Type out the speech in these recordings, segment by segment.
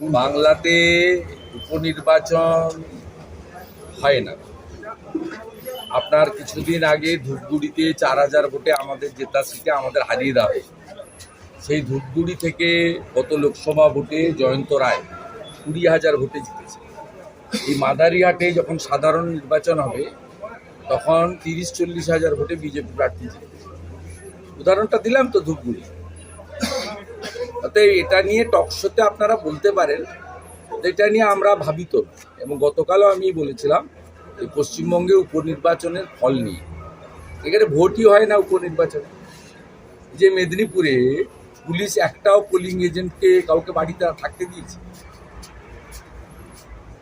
বাংলাতে উপনির্বাচন হয় না। আপনার কিছুদিন আগে ধূপগুড়িতে চার হাজার ভোটে আমাদের জেতা সিটে আমাদের হারিয়ে দেওয়া সেই ধূপগুড়ি থেকে গত লোকসভা ভোটে জয়ন্ত রায় কুড়ি হাজার ভোটে জিতেছে। এই মাদারিহাটে যখন সাধারণ নির্বাচন হবে, তখন তিরিশ চল্লিশ হাজার ভোটে বিজেপি প্রার্থী জিতেছে উদাহরণটা দিলাম তো ধূপগুড়ি। অতএব এটা নিয়ে টকশোতে আপনারা বলতে পারেন এটা নিয়ে আমরা ভাবিত। এবং গতকালও আমি বলেছিলাম এই পশ্চিমবঙ্গে উপনির্বাচনের ফল নিয়ে। এখানে ভোটই হয় না উপনির্বাচনে। যে মেদিনীপুরে পুলিশ একটাও পোলিং এজেন্টকে কাউকে বাড়িতে থাকতে দিয়েছে।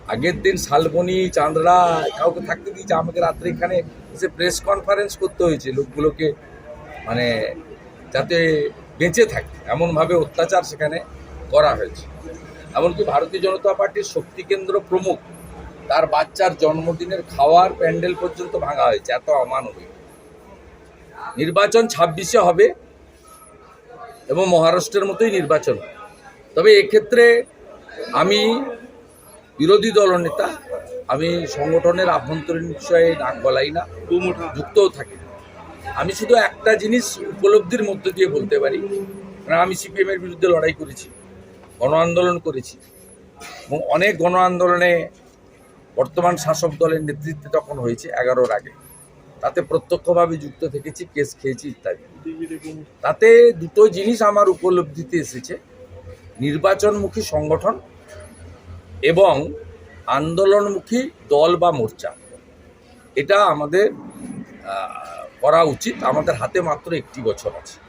আগের দিন শালবনি, চাঁদরা কাউকে থাকতে দিয়েছে। আমাকে রাত্রে এখানে এসে প্রেস কনফারেন্স করতে হয়েছে লোকগুলোকে। মানে যাতে বেঁচে থাকে। এমনভাবে অত্যাচার সেখানে করা হয়েছে। এমনকি ভারতীয় জনতা পার্টির শক্তি কেন্দ্র প্রমুখ তার বাচ্চার জন্মদিনের খাওয়ার প্যান্ডেল পর্যন্ত ভাঙা হয়েছে। এত অমানবিক নির্বাচন ছাব্বিশে হবে এবং মহারাষ্ট্রের মতোই নির্বাচন। তবে এক্ষেত্রে আমি বিরোধী দলনেতা আমি সংগঠনের আভ্যন্তরীণ বিষয়ে নাক গলাই না যুক্তও থাকি। আমি শুধু একটা জিনিস উপলব্ধির মধ্য দিয়ে বলতে পারি, কারণ আমি সিপিএমের বিরুদ্ধে লড়াই করেছি, গণ আন্দোলন করেছি, এবং অনেক গণ আন্দোলনে বর্তমান শাসক দলের নেতৃত্বে তখন হয়েছে এগারোর আগে। তাতে প্রত্যক্ষভাবে যুক্ত থেকেছি, কেস খেয়েছি ইত্যাদি। তাতে দুটো জিনিস আমার উপলব্ধিতে এসেছে, নির্বাচনমুখী সংগঠন এবং আন্দোলনমুখী দল বা মোর্চা। এটা আমাদের করা উচিত। আমাদের হাতে মাত্র একটি বছর আছে।